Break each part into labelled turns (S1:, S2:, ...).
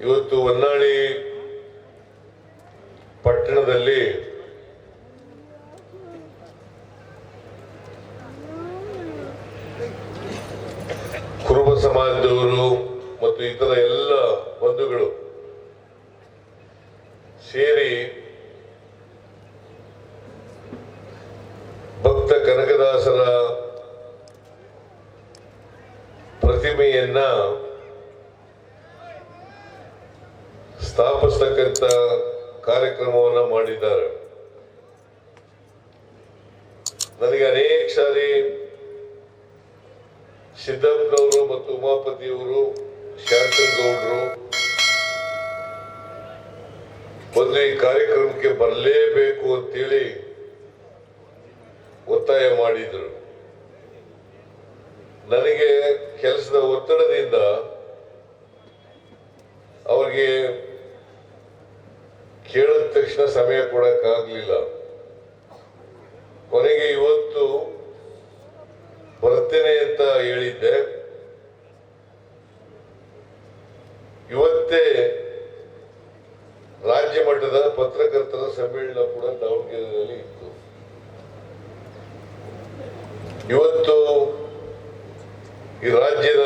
S1: ಇವತ್ತು ಹೊನ್ನಾಳಿ ಪಟ್ಟಣದಲ್ಲಿ ಕುರುಬ ಸಮಾಜದವರು ಮತ್ತು ಇತರ ಎಲ್ಲ ಬಂಧುಗಳು ಸೇರಿ ಭಕ್ತ ಕನಕದಾಸರ ಪ್ರತಿಮೆಯನ್ನ ಸ್ಥಾಪಿಸ್ತಕ್ಕಂಥ ಕಾರ್ಯಕ್ರಮವನ್ನು ಮಾಡಿದ್ದಾರೆ ನನಗೆ ಅನೇಕ ಸಾರಿ ಸಿದ್ದಪ್ಪನವರು ಮತ್ತು ಉಮಾಪತಿಯವರು ಶಾಂತನಗೌಡರು ಒಂದು ಈ ಕಾರ್ಯಕ್ರಮಕ್ಕೆ ಬರಲೇಬೇಕು ಅಂತೇಳಿ ಒತ್ತಾಯ ಮಾಡಿದರು. ನನಗೆ ಕೆಲಸದ ಒತ್ತಡದಿಂದ ಅವರಿಗೆ ಕೇಳಿದ ತಕ್ಷಣ ಸಮಯ ಕೊಡಕ್ಕಾಗ್ಲಿಲ್ಲ. ಕೊನೆಗೆ ಇವತ್ತು ಬರ್ತೇನೆ ಅಂತ ಹೇಳಿದ್ದೆ. ಇವತ್ತೇ ರಾಜ್ಯ ಮಟ್ಟದ ಪತ್ರಕರ್ತರ ಸಮ್ಮೇಳನ ಕೂಡ ದಾವಣಗೆರೆಯಲ್ಲಿ ಇತ್ತು. ಇವತ್ತು ಈ ರಾಜ್ಯದ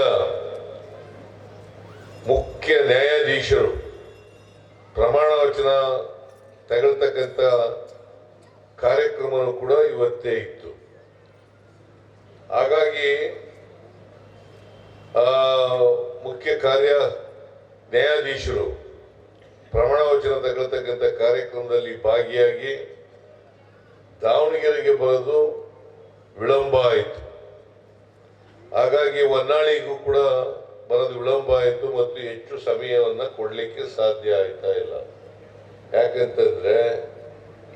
S1: ವಿಳಂಬ ಆಯಿತು. ಹಾಗಾಗಿ ಹೊನ್ನಾಳಿಗೂ ಕೂಡ ಬರೋದು ವಿಳಂಬ ಆಯಿತು ಮತ್ತು ಹೆಚ್ಚು ಸಮಯವನ್ನು ಕೊಡಲಿಕ್ಕೆ ಸಾಧ್ಯ ಆಯ್ತಾ ಇಲ್ಲ. ಯಾಕಂತಂದ್ರೆ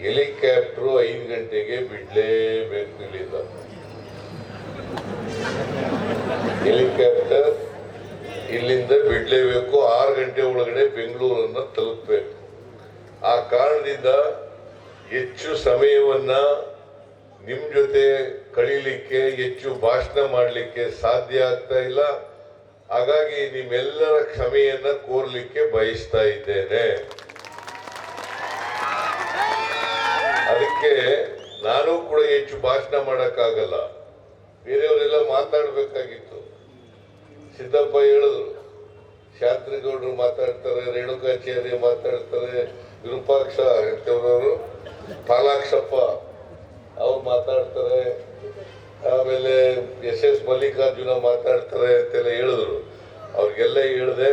S1: ಹೆಲಿಕಾಪ್ಟರ್ ಐದು ಗಂಟೆಗೆ ಬಿಡಲೇಬೇಕು ಇಲ್ಲಿಂದ. ಹೆಲಿಕಾಪ್ಟರ್ ಇಲ್ಲಿಂದ ಬಿಡಲೇಬೇಕು, ಆರು ಗಂಟೆ ಒಳಗಡೆ ಬೆಂಗಳೂರನ್ನು ತಲುಪಬೇಕು. ಆ ಕಾರಣದಿಂದ ಹೆಚ್ಚು ಸಮಯವನ್ನ ನಿಮ್ ಜೊತೆ ಕಳೀಲಿಕ್ಕೆ ಹೆಚ್ಚು ಭಾಷಣ ಮಾಡಲಿಕ್ಕೆ ಸಾಧ್ಯ ಆಗ್ತಾ ಇಲ್ಲ. ಹಾಗಾಗಿ ನಿಮ್ಮೆಲ್ಲರ ಕ್ಷಮೆಯನ್ನ ಕೋರ್ಲಿಕ್ಕೆ ಬಯಸ್ತಾ ಇದ್ದೇನೆ. ಅದಕ್ಕೆ ನಾನು ಕೂಡ ಹೆಚ್ಚು ಭಾಷಣ ಮಾಡೋಕ್ಕಾಗಲ್ಲ. ಬೇರೆಯವರೆಲ್ಲ ಮಾತಾಡಬೇಕಾಗಿತ್ತು. ಸಿದ್ದಪ್ಪ ಹೇಳಿದ್ರು ಶಾಸ್ತ್ರಿಗೌಡರು ಮಾತಾಡ್ತಾರೆ, ರೇಣುಕಾಚಾರ್ಯ ಮಾತಾಡ್ತಾರೆ, ವಿರೂಪಾಕ್ಷ ಅಂತವ್ರವರು ಪಾಲಾಕ್ಷಪ್ಪ ಅವ್ರು ಮಾತಾಡ್ತಾರೆ. ಆಮೇಲೆ ಎಸ್ ಎಸ್ ಮಲ್ಲಿಕಾರ್ಜುನ ಮಾತಾಡ್ತಾರೆ ಅಂತೆಲ್ಲ ಹೇಳಿದ್ರು. ಅವ್ರಿಗೆಲ್ಲ ಹೇಳಿದೆ,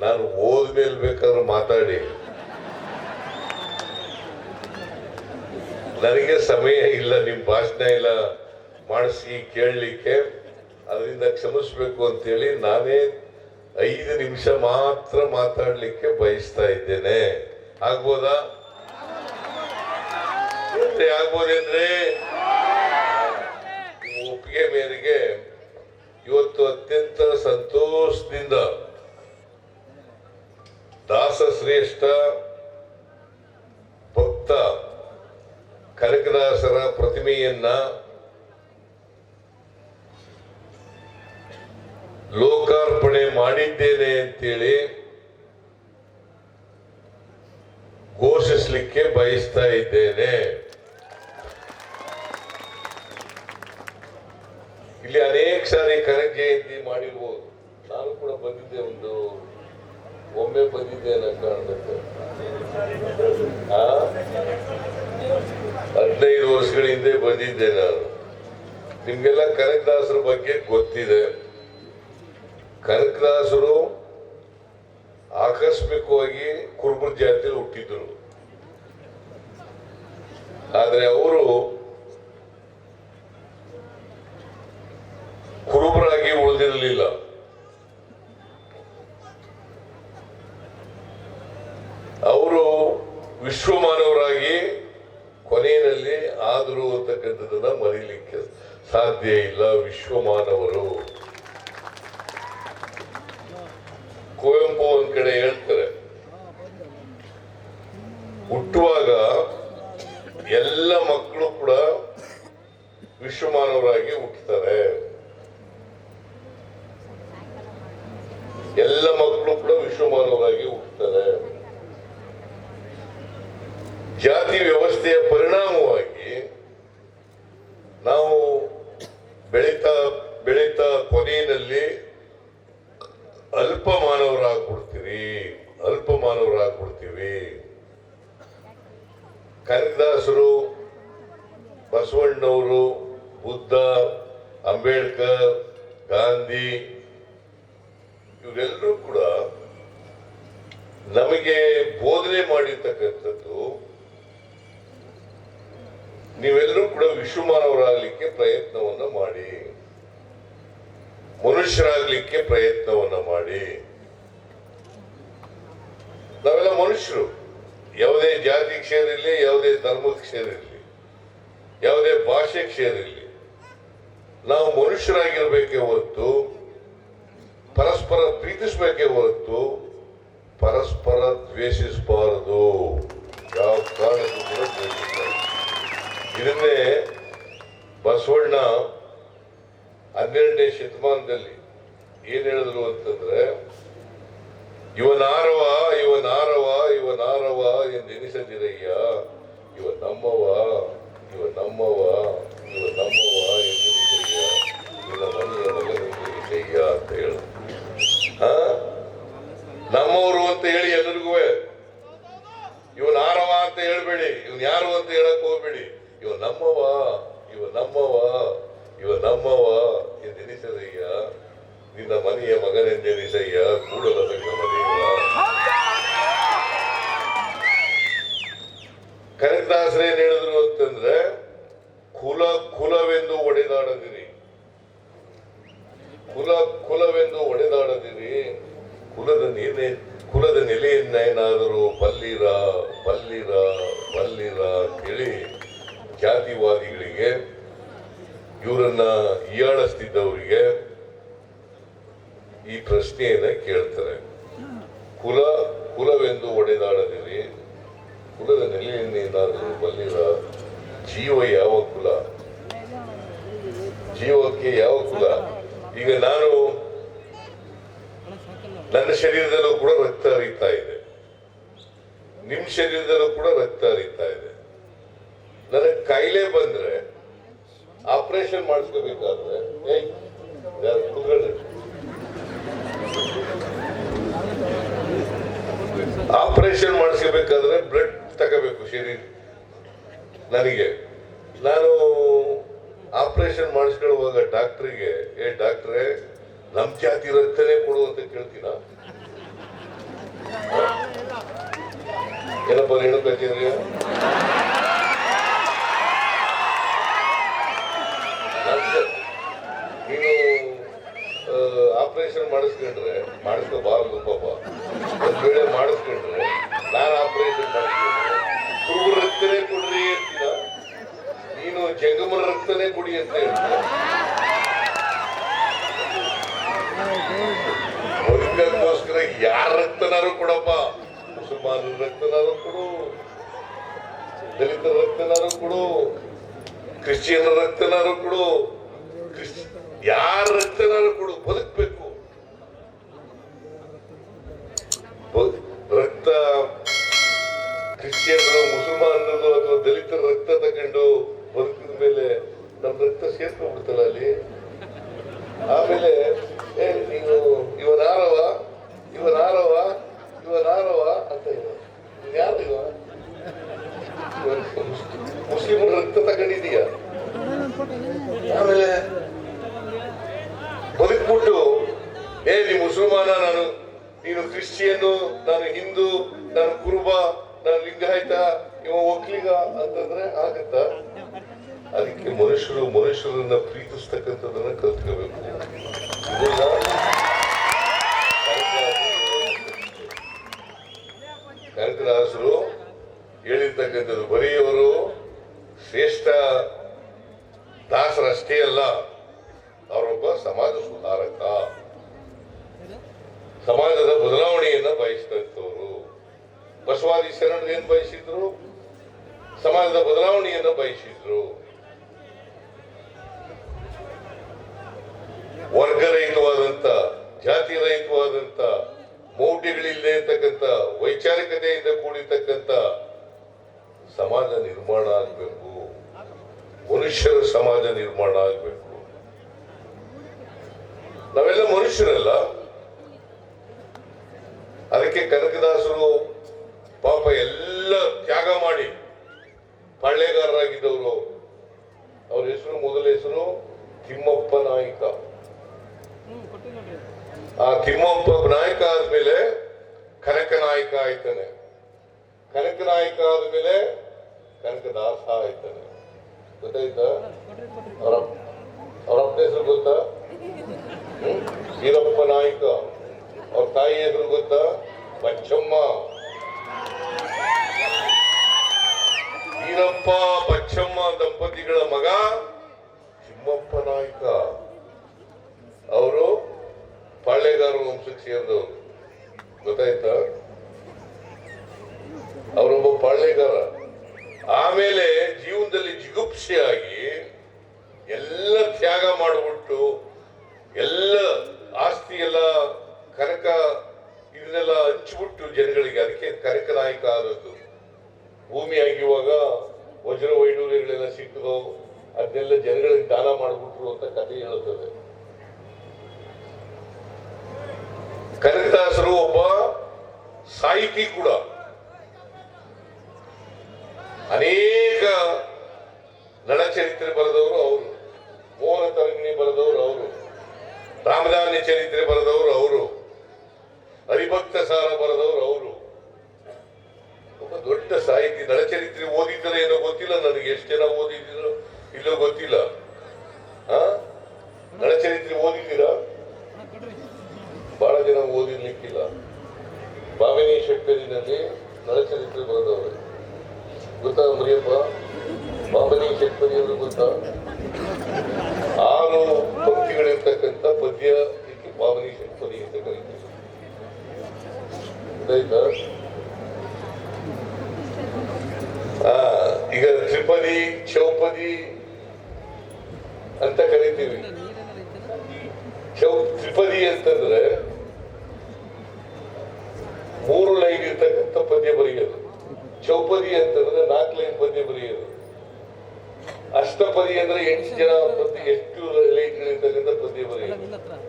S1: ನಾನು ಹೋದ್ಮೇಲೆ ಬೇಕಾದ್ರೂ ಮಾತಾಡಿ. ನನಗೆ ಸಮಯ ಇಲ್ಲ ನಿಮ್ಮ ಭಾಷಣ ಇಲ್ಲ ಮಾಡಿಸಿ ಕೇಳಲಿಕ್ಕೆ. ಅದರಿಂದ ಕ್ಷಮಿಸ್ಬೇಕು ಅಂತೇಳಿ ನಾನೇ ಐದು ನಿಮಿಷ ಮಾತ್ರ ಮಾತಾಡಲಿಕ್ಕೆ ಬಯಸ್ತಾ ಇದ್ದೇನೆ. ಆಗ್ಬೋದಾ? ಏನ್ರಿ, ಆಗ್ಬೋದೇನ್ರಿ? ಒಪ್ಪಿಗೆ ಮೇರೆಗೆ ಇವತ್ತು ಅತ್ಯಂತ ಸಂತೋಷದಿಂದ ದಾಸ ಶ್ರೇಷ್ಠ ಭಕ್ತ ಕನಕದಾಸರ ಪ್ರತಿಮೆಯನ್ನ ಲೋಕಾರ್ಪಣೆ ಮಾಡಿದ್ದೇನೆ ಅಂತೇಳಿ ಘೋಷಿಸಲಿಕ್ಕೆ ಬಯಸ್ತಾ ಇದ್ದೇನೆ. ಇಲ್ಲಿ ಅನೇಕ ಸಾರಿ ಕನಕ ಜಯಂತಿ ಮಾಡಿರ್ಬೋದು. ನಾನು ಕೂಡ ಬಂದಿದ್ದೆ ಒಂದು, ಒಮ್ಮೆ ಬಂದಿದ್ದೆ ಅನ್ನೋ ಕಾರಣಕ್ಕೆ? ಹದಿನೈದು ವರ್ಷಗಳ ಹಿಂದೆ ಬಂದಿದ್ದೆ ನಾನು. ನಿಮ್ಗೆಲ್ಲ ಕನಕದಾಸರ ಬಗ್ಗೆ ಗೊತ್ತಿದೆ. ಕನಕದಾಸರು ಆಕಸ್ಮಿಕವಾಗಿ ಕುರುಬರ ಜಾತಿಯಲ್ಲಿ ಹುಟ್ಟಿದ್ರು. ಆದ್ರೆ ಅವರು ಕುರುಬರಾಗಿ ಉಳಿದಿರಲಿಲ್ಲ. ಜಾತಿ ವ್ಯವಸ್ಥೆಯ ಪರಿಣಾಮವಾಗಿ ನಾವು ಮನುಷ್ಯರಾಗಲಿಕ್ಕೆ ಪ್ರಯತ್ನವನ್ನ ಮಾಡಿ. ನಾವೆಲ್ಲ ಮನುಷ್ಯರು. ಯಾವುದೇ ಜಾತಿಗೆ ಸೇರಿರಲಿ ಯಾವುದೇ ಧರ್ಮಕ್ಕೆ ಸೇರಿರಲಿ ಯಾವುದೇ ಭಾಷೆಗೆ ಇರಲಿ, ನಾವು ಮನುಷ್ಯರಾಗಿರ್ಬೇಕೇ ಹೊರತು, ಪರಸ್ಪರ ಪ್ರೀತಿಸಬೇಕೇ ಹೊರತು, ಪರಸ್ಪರ ದ್ವೇಷಿಸಬಾರದು. ಯಾವ ಕಾರಣಕ್ಕೂ ಕೂಡ ದ್ವೇಷಿಸಬಾರದು. ಇದನ್ನೇ ಬಸವಣ್ಣ ಹನ್ನೆರಡನೇ ಶತಮಾನದಲ್ಲಿ ಏನ್ ಹೇಳಿದ್ರು ಅಂತಂದ್ರೆ ಇವನಾರವ ಇವನಾರವ ಇವನಾರವ ಎಂದೆನಿಸದಿರಯ್ಯ ಕುಲದ ನೀನೆ, ಕುಲದ ನೆಲೆಯನ್ನೇನಾದರೂ ಪಲ್ಲಿರ ಪಲ್ಲಿರ ಪಲ್ಲಿರ ಕೇಳಿ ಜಾತಿವಾದಿಗಳಿಗೆ, ಇವರನ್ನ ಹೀಯಾಳಿಸ್ತಿದ್ದವರಿಗೆ ಈ ಪ್ರಶ್ನೆಯನ್ನ ಕೇಳ್ತಾರೆ. ಕುಲ, ಕುಲವೆಂದು ಒಡೆದಾಡದಿರಿ. ಕುಲದ ನೆಲೆಯನ್ನೇನಾದರೂ ಪಲ್ಲಿರ, ಜೀವ ಯಾವ ಕುಲ? ಜೀವಕ್ಕೆ ಯಾವ ಕುಲ? ಈಗ ನಾನು ನನ್ನ ಶರೀರದಲ್ಲೂ ಕೂಡ ರಕ್ತ ಹರಿತಾ ಇದೆ. ನಿಮ್ಮ ಶರೀರದಲ್ಲೂ ಕೂಡ ರಕ್ತ ಹರಿತಾ ಇದೆ. ನನಗೆ ಕಾಯಿಲೆ ಬಂದ್ರೆ ಆಪರೇಷನ್ ಮಾಡಿಸ್ಕೋಬೇಕಾದ್ರೆ. ಆಪರೇಷನ್ ಮಾಡಿಸ್ಕೋಬೇಕಾದ್ರೆ ಬ್ಲಡ್ ತಗೋಬೇಕು ಶರೀರ. ನನಗೆ. ನಾನು ಆಪರೇಷನ್ ಮಾಡಿಸ್ಕೊಳ್ಳುವಾಗ ಡಾಕ್ಟ್ರಿಗೆ, ಏ, ಡಾಕ್ಟ್ರೇ ನಮ್ ಜಾತಿ ರಚನೆ ಕೊಡು ಅಂತ ಕೇಳ್ತೀನ? ಏನಪ್ಪ ಹೇಳಕತ್ತೀರಿ ನೀನು ಆಪರೇಷನ್ ಮಾಡಿಸ್ಕೊಂಡ್ರೆ, ಮಾಡಿಸ್ಕೋಬಾರ್ದು ಪಾಪ. ಒಂದ್ ವೇಳೆ ಮಾಡಿಸ್ಕೊಂಡ್ರೆ, ನಾನು ಆಪರೇಷನ್ ಮಾಡಿಸ್ಕೊಂಡ್ರೆ ಹುಡುಗರು ರಕ್ತನೇ ಕೊಡ್ರಿ ಅಂತೀನ? ನೀನು ಜಗಮರ ರಕ್ತನೇ ಕೊಡಿ ಅಂತ ಹೇಳ್ತೀಯ? ಯಾರ ರಕ್ತನಾರು ಕೊಡಪ್ಪ ಮುಸಲ್ಮಾನರ ರಕ್ತನಾರು ಕೊಡು. ದಲಿತರ ರಕ್ತನಾರು ಕೊಡು. ಕ್ರಿಶ್ಚಿಯನ್ ರಕ್ತನಾರು ಕೊಡು. ಯಾರ ರಕ್ತನಾರು ಕೊಡು. ಬದುಕಬೇಕು. ರಕ್ತ ಕ್ರಿಶ್ಚಿಯನ್ರು, ಮುಸಲ್ಮಾನರು ಅಥವಾ ದಲಿತರ ರಕ್ತ ತಗೊಂಡು ಬದುಕಿದ ಮೇಲೆ ನಮ್ ರಕ್ತ ಸೇರ್ಕೊಂಡ್ಬಿಡ್ತಲ್ಲ ಅಲ್ಲಿ? ಆಮೇಲೆ ಏ ನೀನು ಇವನಾರವ ಇವನಾರವ ಇವನಾರವ ಅಂತ ಇವ ಯಾರು ಇವ ಮುಸ್ಲಿಮರ ರಕ್ತ ತಗೊಂಡಿದೀಯ ಆಮೇಲೆ ಬದುಕ್ಬಿಟ್ಟು ಏ ನೀ ಮುಸಲ್ಮಾನ ನಾನು ನೀನು ಕ್ರಿಶ್ಚಿಯನ್ನು ನಾನು ಹಿಂದೂ ನಾನು ಕುರುಬ ನಾನು ಲಿಂಗಾಯತ ಇವ ಒಕ್ಲಿಗ ಅಂತಂದ್ರೆ ಆಗತ್ತ ಅದಕ್ಕೆ ಮನುಷ್ಯರು ಮನುಷ್ಯರನ್ನ ಪ್ರೀತಿಸ್ತಕ್ಕಂಥದ್ದನ್ನ ಕಲ್ತ್ಕೋಬೇಕು ಇದನ್ನ ಕನಕದಾಸರು ಹೇಳಿರ್ತಕ್ಕಂಥದ್ದು ಬರೆಯವರು ಶ್ರೇಷ್ಠ ದಾಸರಷ್ಟೇ ಅಲ್ಲ, ಅವರೊಬ್ಬ ಸಮಾಜ ಸುಧಾರಕ. ಸಮಾಜದ ಬದಲಾವಣೆಯನ್ನ ಬಯಸಿದಂಥವ್ರು ಬಸವಾದಿ ಶರಣರು ಏನ್ ಬಯಸಿದ್ರು? ಸಮಾಜದ ಬದಲಾವಣೆಯನ್ನ ಬಯಸಿದ್ರು. ವರ್ಗರಹಿತವಾದಂತ ಜಾತಿ ರಹಿತವಾದಂತ ಮೌಢ್ಯಗಳಿಲ್ಲದೆ ಇರ್ತಕ್ಕಂಥ, ವೈಚಾರಿಕತೆಯಿಂದ ಕೂಡಿರ್ತಕ್ಕಂಥ ಸಮಾಜ ನಿರ್ಮಾಣ ಆಗಬೇಕು. ಮನುಷ್ಯರ ಸಮಾಜ ನಿರ್ಮಾಣ ಆಗಬೇಕು. ನಾವೆಲ್ಲ ಮನುಷ್ಯರಲ್ಲ. ಅದಕ್ಕೆ ಕನಕದಾಸರು ಪಾಪ ಎಲ್ಲ ತ್ಯಾಗ ಮಾಡಿ ಪಾಳ್ಯಗಾರರಾಗಿದ್ದವರು. ಅವ್ರ ಹೆಸರು, ಮೊದಲ ಹೆಸರು ತಿಮ್ಮಪ್ಪ ನಾಯ್ಕ ಆ ತಿಮ್ಮಪ್ಪ ನಾಯಕ ಆದ್ಮೇಲೆ ಕನಕ ನಾಯಕ ಆಯ್ತಾನೆ. ಕನಕ ನಾಯಕ ಆದ್ಮೇಲೆ ಕನಕದಾಸ ಆಯ್ತಾನೆ. ಗೊತ್ತಾಯ್ತಾ? ಅವರ ಅವ್ರ ಅಪ್ಪನ ಹೆಸರು ಗೊತ್ತಾ? ವೀರಪ್ಪ ನಾಯಕ. ಅವ್ರ ತಾಯಿ ಹೆಸರು ಗೊತ್ತಾ? ಬಚ್ಚಮ್ಮ. ವೀರಪ್ಪ, ಬಚ್ಚಮ್ಮ ದಂಪತಿಗಳ ಮಗ ತಿಮ್ಮಪ್ಪ ನಾಯ್ಕ. ಅವರು ಪಾಳ್ಯಗಾರ ವಂಶಕ್ಕೆ ಸೇರಿದವರು. ಗೊತ್ತಾಯ್ತಾ? ಅವರೊಬ್ಬ ಪಾಳ್ಯಗಾರ. ಆಮೇಲೆ ಜೀವನದಲ್ಲಿ ಜಿಗುಪ್ಸೆಯಾಗಿ ಎಲ್ಲ ತ್ಯಾಗ ಮಾಡಿಬಿಟ್ಟು ಎಲ್ಲ ಆಸ್ತಿ ಎಲ್ಲ ಕನಕ ಇದನ್ನೆಲ್ಲ ಹಂಚಿಬಿಟ್ಟು ಜನಗಳಿಗೆ, ಅದಕ್ಕೆ ಕನಕ ನಾಯಕ ಆದದ್ದು. ಭೂಮಿ ಆಗಿರುವಾಗ ವಜ್ರ ವೈಡೂರ್ಯಗಳೆಲ್ಲ ಸಿಕ್ಕಿದ್ರು ಅದನ್ನೆಲ್ಲ ಜನಗಳಿಗೆ ದಾನ ಮಾಡಿಬಿಟ್ರು ಅಂತ ಕಥೆ ಹೇಳುತ್ತದೆ ಕನಕದಾಸರು ಒಬ್ಬ ಸಾಹಿತಿ ಕೂಡ ಅನೇಕ ನಳಚರಿತ್ರೆ ಬರೆದವರು ಅವರು ಮೋಹನ ತರಂಗಿಣಿ ಬರೆದವರು ಅವರು ರಾಮಧಾನ್ಯ ಚರಿತ್ರೆ ಬರೆದವರು ಅವರು ಹರಿಭಕ್ತ ಸಾರ ಬರೆದವರು ಅವರು ಒಬ್ಬ ದೊಡ್ಡ ಸಾಹಿತಿ ನಳಚರಿತ್ರೆ ಓದಿದ್ದಾರೆ ಏನೋ ಗೊತ್ತಿಲ್ಲ ನನಗೆ ಎಷ್ಟು ಜನ ಓದಿದ್ರು ಇಲ್ಲೋ ಗೊತ್ತಿಲ್ಲ ಆ ನಳಚರಿತ್ರೆ ಓದಿದ್ದೀರಾ ಬಹಳ ಜನ ಓದಿರ್ಲಿಕ್ಕಿಲ್ಲ ಬಾಮಿನಿ ಷಟ್ಪದಿನಲ್ಲಿ ನಳಚರಿತ್ರೆ ಬರೆದವರು ಗೊತ್ತಾ ಮುರಿಯಪ್ಪ ಬಾಬರಿ ಷಟ್ಪದಿ ಅವರು ಗೊತ್ತಾ? ಆರು ಪಂಕ್ತಿಗಳಿರ್ತಕ್ಕಂಥ ಪದ್ಯ ಇದಕ್ಕೆ ಬಾಮಿನಿ ಷಟ್ಪದಿ ಅಂತ ಕರೀತೀವಿ ಗೊತ್ತಾಯ್ತಾ? ಈಗ ತ್ರಿಪದಿ ಚೌಪದಿ ಅಂತ ಕರಿತೀವಿ. ಚೌ ತ್ರಿಪದಿ ಅಂತಂದ್ರೆ ಮೂರು ಲೈನ್ ಇರ್ತಕ್ಕಂಥ ಪದ್ಯ ಬರೆಯೋದು. ಚೌಪದಿ ಅಂತಂದ್ರೆ ನಾಲ್ಕು ಲೈನ್ ಪದ್ಯ ಬರೆಯೋದು. ಅಷ್ಟಪದಿ ಅಂದ್ರೆ ಎಂಟು ಜನ ಎಷ್ಟು ಲೈನ್ ಇರ್ತಕ್ಕಂಥ ಪದ್ಯ ಬರೆಯೋದು.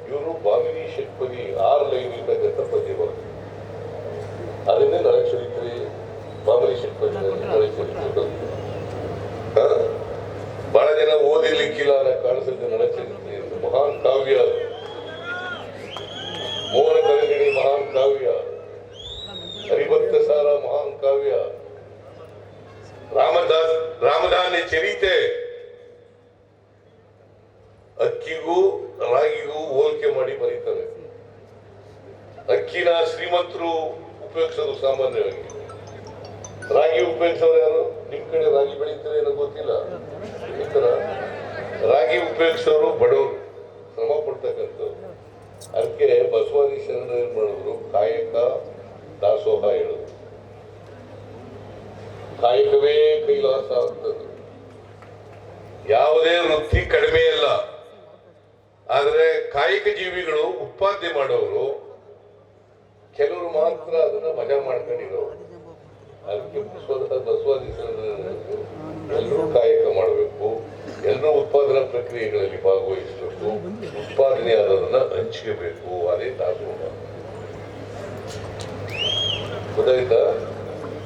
S1: ಇವರು ಬಾಮಿನಿ ಷಟ್ಪದಿ ಆರು ಲೈನ್ ಇರ್ತಕ್ಕಂಥ ಪದ್ಯ ಬರೆಯೋದು. ಅದನ್ನೇ ನಳಚರಿತ್ರೆ ಬಾಮಿನಿ ಷಟ್ಪದಿ ನಳಚರಿತ್ರೆ ಉಪಯೋಗಿಸೋರು ಯಾರು ನಿಮ್ ಕಡೆ ರಾಗಿ ಬೆಳೀತಾರೆ ಏನೋ ಗೊತ್ತಿಲ್ಲ. ಈ ರಾಗಿ ಉಪಯೋಗಿಸೋರು ಬಡವರು. ಶ್ರಮ ಪಡ್ತಕ್ಕಂಥವ್ರು. ಅದಕ್ಕೆ ಬಸವಾದಿ ಶರಣರು ಏನ್ ಮಾಡಿದ್ರು? ಕಾಯಕ ದಾಸೋಹ ಹೇಳಿದ್ರು. ಕಾಯಕವೇ ಕೈಲಾಸ ಅಂತದ್ದು ಯಾವುದೇ ವೃತ್ತಿ ಕಡಿಮೆ ಇಲ್ಲ ಆದ್ರೆ ಕಾಯಕ ಜೀವಿಗಳು ಉತ್ಪಾದನೆ ಮಾಡೋರು, ಕೆಲವರು ಮಾತ್ರ ಅದನ್ನ ಮಜಾ ಮಾಡ್ಕೊಂಡಿರೋರು. ಅದಕ್ಕೆ ಬಸವ ಬಸವಾದಿ ಎಲ್ಲರೂ ಕಾಯಕ ಮಾಡಬೇಕು. ಎಲ್ಲರೂ ಉತ್ಪಾದನಾ ಪ್ರಕ್ರಿಯೆಗಳಲ್ಲಿ ಭಾಗವಹಿಸಬೇಕು. ಉತ್ಪಾದನೆ ಆದದನ್ನ ಹಂಚ್ಕೋಬೇಕು. ಅದೇ ದಾಸೋಹ ಗೊತ್ತಾಯ್ತಾ?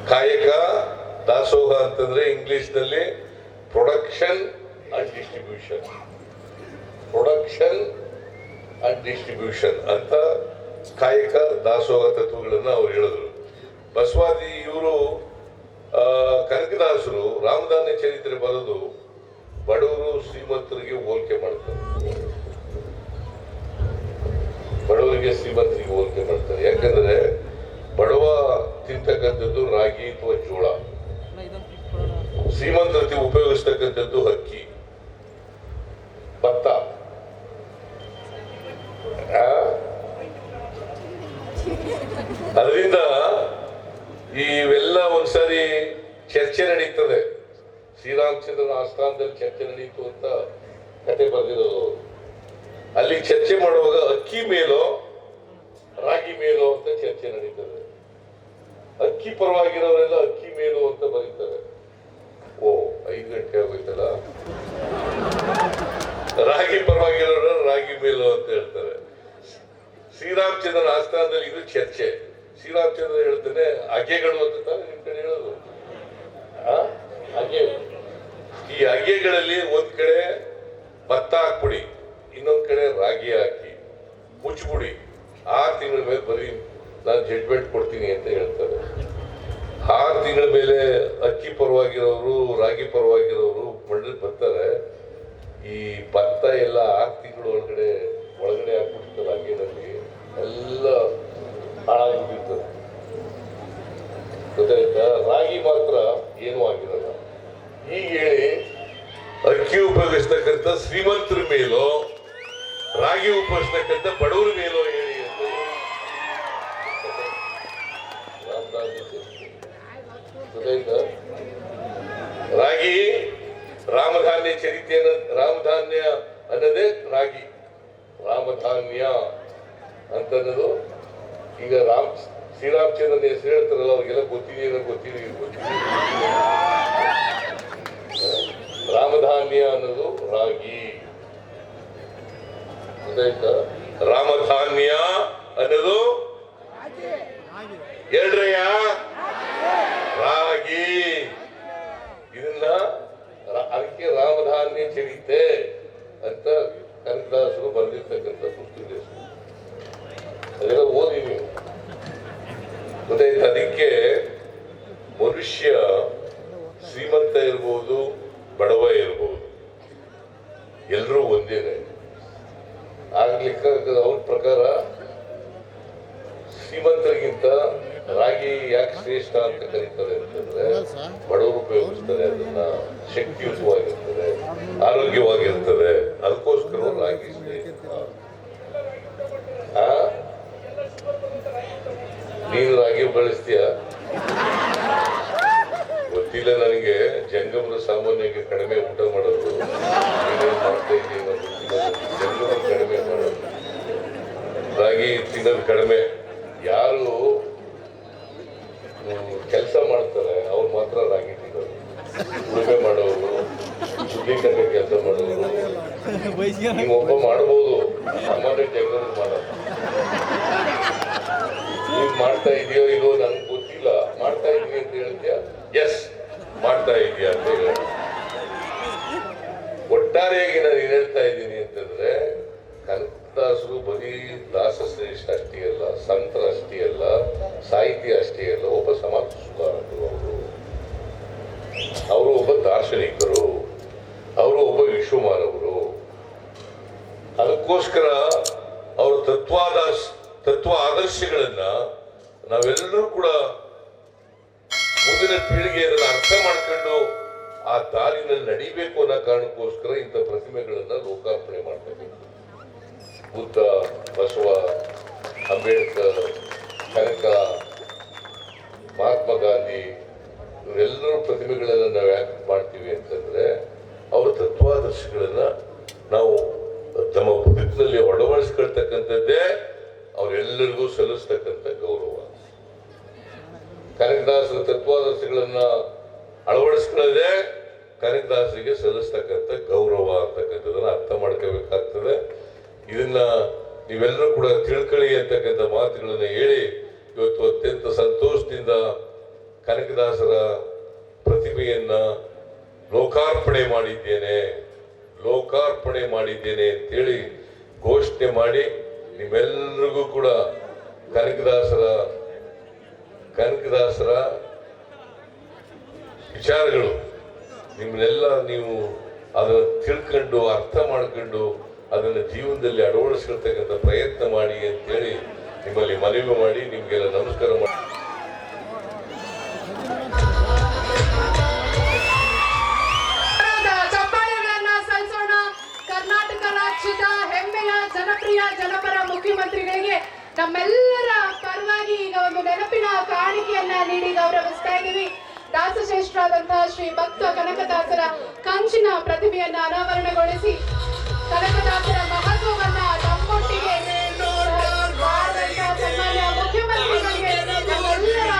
S1: ಕಾಯಕ, ದಾಸೋಹ ಅಂತಂದ್ರೆ ಇಂಗ್ಲಿಷ್ನಲ್ಲಿ production and distribution production and distribution ಅಂತ ಕಾಯಕ, ದಾಸೋಹ ತತ್ವಗಳನ್ನ ಅವ್ರು ಹೇಳಿದ್ರು. ಬಸವಾದಿ ಇವರು ಕನಕದಾಸರು ರಾಮದಾನ ಚರಿತ್ರೆ ಬರೆದು ಬಡವರು ಶ್ರೀಮಂತರಿಗೆ ಹೋಲಿಕೆ ಮಾಡ್ತಾರೆ. ಬಡವರಿಗೆ ಶ್ರೀಮಂತರಿಗೆ ಹೋಲಿಕೆ ಮಾಡ್ತಾರೆ. ಯಾಕಂದ್ರೆ ಬಡವ ತಿಂತಕ್ಕಂಥದ್ದು ರಾಗಿ ಅಥವಾ ಜೋಳ. ಶ್ರೀಮಂತರಿಗೆ ಉಪಯೋಗಿಸ್ತಕ್ಕಂಥದ್ದು ಅಕ್ಕಿ ಭತ್ತ ಆ? ಅದರಿಂದ ಇವೆಲ್ಲ ಒಂದ್ಸರಿ ಚರ್ಚೆ ನಡೀತದೆ ಆಸ್ಥಾನದಲ್ಲಿ ಚರ್ಚೆ ನಡೀತು ಅಂತ ಕತೆ ಬರೆದಿರೋದು. ಅಲ್ಲಿ ಚರ್ಚೆ ಮಾಡುವಾಗ ಅಕ್ಕಿ ಮೇಲೋ, ರಾಗಿ ಮೇಲೋ ಅಂತ ಚರ್ಚೆ ನಡೀತದೆ. ಅಕ್ಕಿ ಪರವಾಗಿರೋರೆಲ್ಲ ಅಕ್ಕಿ ಮೇಲು ಅಂತ ಬರೀತಾರೆ. ಓ, ಐದು ಗಂಟೆ ಆಗೋಯ್ತಲ್ಲ? ರಾಗಿ ಪರವಾಗಿರೋರು ರಾಗಿ ಮೇಲು ಅಂತ ಹೇಳ್ತಾರೆ. ಶ್ರೀರಾಮಚಂದ್ರನ ಆಸ್ಥಾನದಲ್ಲಿ ಇದು ಚರ್ಚೆ ಶ್ರೀರಾಮಚಂದ್ರ ಹೇಳ್ತಾನೆ ಅಗೆಗಳು ಅಂತ ತಾನೆ ನಿಮ್ ಕಡೆ ಹೇಳೋದು? ಅಗೆ ಈ ಅಗೆಗಳಲ್ಲಿ ಒಂದ್ ಕಡೆ ಭತ್ತ ಹಾಕ್ಬಿಡಿ, ಇನ್ನೊಂದ್ ಕಡೆ ರಾಗಿ ಹಾಕಿ ಮುಚ್ಚಿಬಿಡಿ. ಆರು ತಿಂಗಳ ಮೇಲೆ ಬರೀ ನಾನು ಜಡ್ಮೆಂಟ್ ಕೊಡ್ತೀನಿ ಅಂತ ಹೇಳ್ತಾರೆ. ಆರು ತಿಂಗಳ ಮೇಲೆ ಅಕ್ಕಿ ಪರವಾಗಿರೋರು, ರಾಗಿ ಪರವಾಗಿರೋರು ಮಂಡಳಿ ಬರ್ತಾರೆ. ಈ ಭತ್ತ ಎಲ್ಲ ಆರು ತಿಂಗಳ ಒಳಗಡೆ ಒಳಗಡೆ ಹಾಕ್ಬಿಡ್ತಾರೆ ರಾಗಿನಲ್ಲಿ ಎಲ್ಲ ಹಾಳಾಗ್ಬಿಟ್ಟಿರ್ತದೆ ಗೊತ್ತಾಯ್ತಾ? ರಾಗಿ ಮಾತ್ರ ಏನೂ ಆಗಿರಲ್ಲ. ಈಗ ಅಕ್ಕಿ ಉಪಯೋಗಿಸ್ತಕ್ಕಂಥ ಶ್ರೀಮಂತರ ಮೇಲೋ, ರಾಗಿ ಉಪಯೋಗಿಸ್ತಕ್ಕಂಥ ಬಡವರ ಮೇಲೋ ಹೇಳಿ ರಾಗಿ ರಾಮಧಾನ್ಯ ಚರಿತ್ರೆ ರಾಮಧಾನ್ಯ ಅನ್ನೋದೇ ರಾಗಿ. ರಾಮಧಾನ್ಯ ಅಂತ ಅನ್ನೋದು ಈಗ ರಾಮ್ ಶ್ರೀರಾಮಚಂದ್ರನ ಹೆಸರು ಹೇಳ್ತಾರಲ್ಲ, ಅವ್ರಿಗೆಲ್ಲ ಗೊತ್ತಿದೆಯೋ ಗೊತ್ತಿದೆ ಗೊತ್ತಿದೆ ರಾಮಧಾನ್ಯ ಅನ್ನೋದು ರಾಗಿ. ಗೊತ್ತಾಯ್ತಾ ರಾಮಧಾನ್ಯ ಅನ್ನೋದು ಎರಡ್ರಯ್ಯ ರಾಗಿ. ಇದನ್ನ ಅದಕ್ಕೆ ರಾಮಧಾನ್ಯ ಚರಿತೆ ಅಂತ ಕನಕದಾಸರು ಬರೆದಿರ್ತಕ್ಕಂಥ ಪುಸ್ತಕ ಅದೆಲ್ಲ ಓದಿ ನೀವು. ಗೊತ್ತಾಯ್ತು ಅದಕ್ಕೆ ಮನುಷ್ಯ ಶ್ರೀಮಂತ ಇರ್ಬೋದು ಬಡವ ಇರ್ಬೋದು. ಎಲ್ಲರೂ ಒಂದೇನೆ ಆಗ್ಲಿಕ್ಕೆ ಅವ್ರ ಪ್ರಕಾರ ಶ್ರೀಮಂತರಿಗಿಂತ ರಾಗಿ ಯಾಕೆ ಶ್ರೇಷ್ಠ ಅಂತ ಕರೀತಾರೆ ಅಂತಂದ್ರೆ ಬಡವರು ಉಪಯೋಗಿಸ್ತಾರೆ ಅದನ್ನ ಶಕ್ತಿಯುತವಾಗಿರ್ತದೆ ಆರೋಗ್ಯವಾಗಿರ್ತದೆ ಅದಕ್ಕೋಸ್ಕರ ರಾಗಿ ಶ್ರೇಷ್ಠ? ನೀನು ರಾಗಿ ಬಳಸ್ತೀಯ ಗೊತ್ತಿಲ್ಲ ನನಗೆ ಜಂಗಮರು ಸಾಮಾನ್ಯವಾಗಿ ಕಡಿಮೆ ಊಟ ಮಾಡೋದು ಕಡಿಮೆ ಮಾಡೋದು. ರಾಗಿ ತಿನ್ನೋದು ಕಡಿಮೆ. ಯಾರು ಕೆಲಸ ಮಾಡ್ತಾರೆ, ಅವ್ರು ಮಾತ್ರ ರಾಗಿ ತಿನ್ನೋದು. ಉಳುಮೆ ಮಾಡೋರು ಶುದ್ಧೀಕರಣ ಕೆಲಸ ಮಾಡೋರು. ಒಬ್ಬ ಮಾಡ್ಬೋದು, ಸಾಮಾನ್ಯ ಜನರು ಮಾಡೋದು. ನೀವು ಮಾಡ್ತಾ ಇದೆಯೋ ಇಲ್ಲೋ ಇಂಥ ಪ್ರತಿಮೆಗಳನ್ನ ಲೋಕಾರ್ಪಣೆ ಮಾಡಬೇಕು. ಬುದ್ಧ, ಬಸವ, ಅಂಬೇಡ್ಕರ್, ಕನಕ, ಮಹಾತ್ಮ ಗಾಂಧಿ, ಇವರೆಲ್ಲರೂ ಪ್ರತಿಮೆಗಳನ್ನ ನಾವು ಯಾಕೆ ಮಾಡ್ತೀವಿ ಅಂತಂದ್ರೆ ಅವರ ತತ್ವಾದರ್ಶಗಳನ್ನ ನಾವು ತಮ್ಮ ಬದುಕಿನಲ್ಲಿ ಒಡವಡಿಸ್ಕೊಳ್ತಕ್ಕಂಥದ್ದೇ ಅವರೆಲ್ಲರಿಗೂ ಸಲ್ಲಿಸ್ತಕ್ಕಂಥ ಗೌರವ. ಕನಕದಾಸರ ತತ್ವಾದರ್ಶಗಳನ್ನ ಅಳವಡಿಸ್ಕೊಳ್ಳೋದೇ ಕನಕದಾಸರಿಗೆ ಸಲ್ಲಿಸ್ತಕ್ಕಂಥ ಗೌರವ ಅಂತಕ್ಕಂಥದ್ದನ್ನ ಅರ್ಥ ಮಾಡ್ಕೋಬೇಕಾಗ್ತದೆ. ಇದನ್ನ ನೀವೆಲ್ಲರೂ ಕೂಡ ತಿಳ್ಕೊಳ್ಳಿ ಅಂತಕ್ಕಂಥ ಮಾತುಗಳನ್ನು ಹೇಳಿ, ಇವತ್ತು ಅತ್ಯಂತ ಸಂತೋಷದಿಂದ ಕನಕದಾಸರ ಪ್ರತಿಮೆಯನ್ನ ಲೋಕಾರ್ಪಣೆ ಮಾಡಿದ್ದೇನೆ ಲೋಕಾರ್ಪಣೆ ಮಾಡಿದ್ದೇನೆ ಅಂತೇಳಿ ಘೋಷಣೆ ಮಾಡಿ ನಿಮ್ಮೆಲ್ಲರಿಗೂ ಕೂಡ ಕನಕದಾಸರ ಕನಕದಾಸರ ವಿಚಾರಗಳು. ನಿಮ್ಮನ್ನೆಲ್ಲ ನೀವು ಅದನ್ನು ತಿಳ್ಕೊಂಡು, ಅರ್ಥ ಮಾಡ್ಕೊಂಡು ಅದನ್ನು ಜೀವನದಲ್ಲಿ ಅಳವಡಿಸ್ಕೊಳ್ತಕ್ಕಂಥ ಪ್ರಯತ್ನ ಮಾಡಿ ಅಂತೇಳಿ ನಿಮ್ಮಲ್ಲಿ ಮನವಿ ಮಾಡಿ, ನಿಮಗೆಲ್ಲ ನಮಸ್ಕಾರ ಮಾಡಿ.
S2: ಹೆಮ್ಮೆಯ, ಜನಪ್ರಿಯ, ಜನಪರ ಮುಖ್ಯಮಂತ್ರಿಗಳಿಗೆ ನಮ್ಮೆಲ್ಲರ ಪರವಾಗಿ ಈಗ ಒಂದು ನೆನಪಿನ ಕಾಣಿಕೆಯನ್ನ ನೀಡಿ ಗೌರವಿಸ್ತಾ ಇದ್ದೀವಿ. ದಾಸಶ್ರೇಷ್ಠರಾದಂತಹ ಶ್ರೀ ಭಕ್ತ ಕನಕದಾಸರ ಕಂಚಿನ ಪ್ರತಿಭೆಯನ್ನ ಅನಾವರಣಗೊಳಿಸಿ ಕನಕದಾಸರ ಮಹತ್ವವನ್ನ ತಮ್ಮೊಟ್ಟಿಗೆ ಮುಖ್ಯಮಂತ್ರಿಗಳಿಗೆ ನಮ್ಮೆಲ್ಲರ